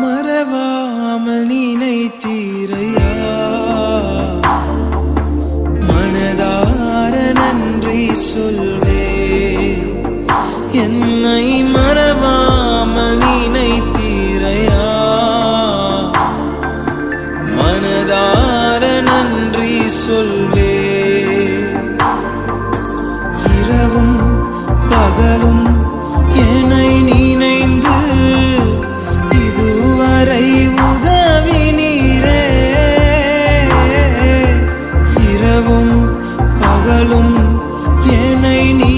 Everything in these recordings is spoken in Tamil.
மறவாமல் நினைத்தீரையா? மனதார நன்றி சொல்வே. என்னை மறவாமல் நினைத்தீரையா? மனதார நன்றி சொல் 爱你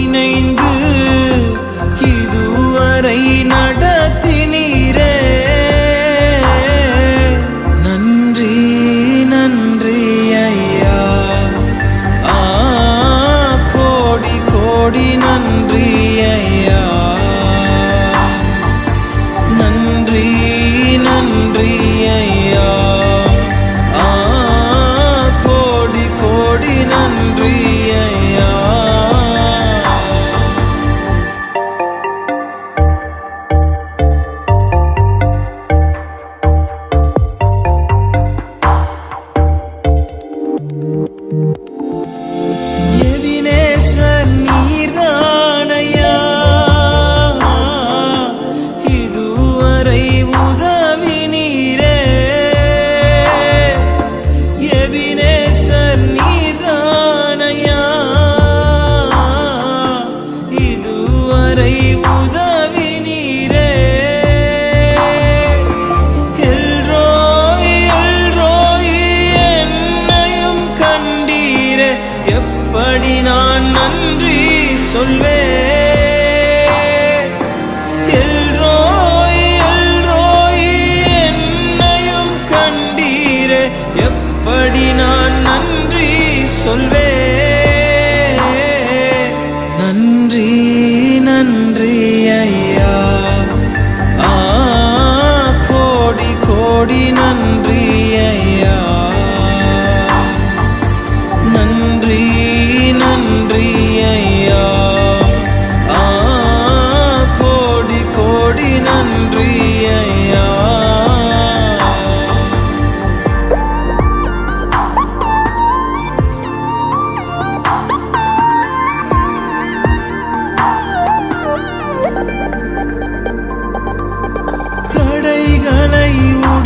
resolver.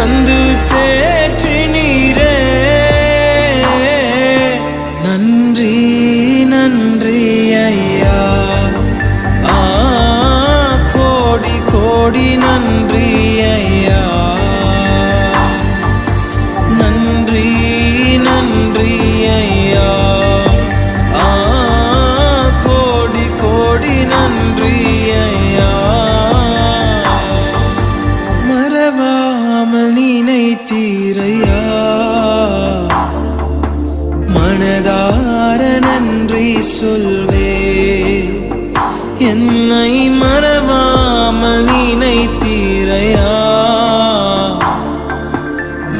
döndü. சொல்வே என்னை மறவாமல் நினைத்தீரையா?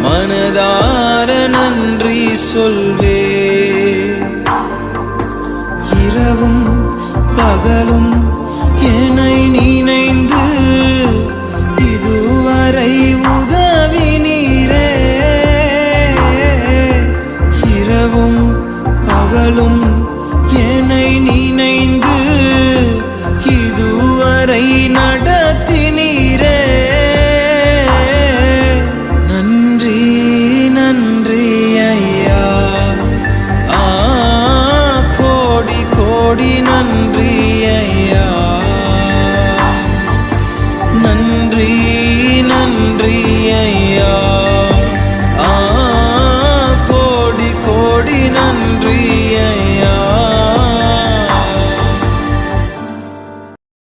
மனதார நன்றி சொல்வே இரவும் பகலும்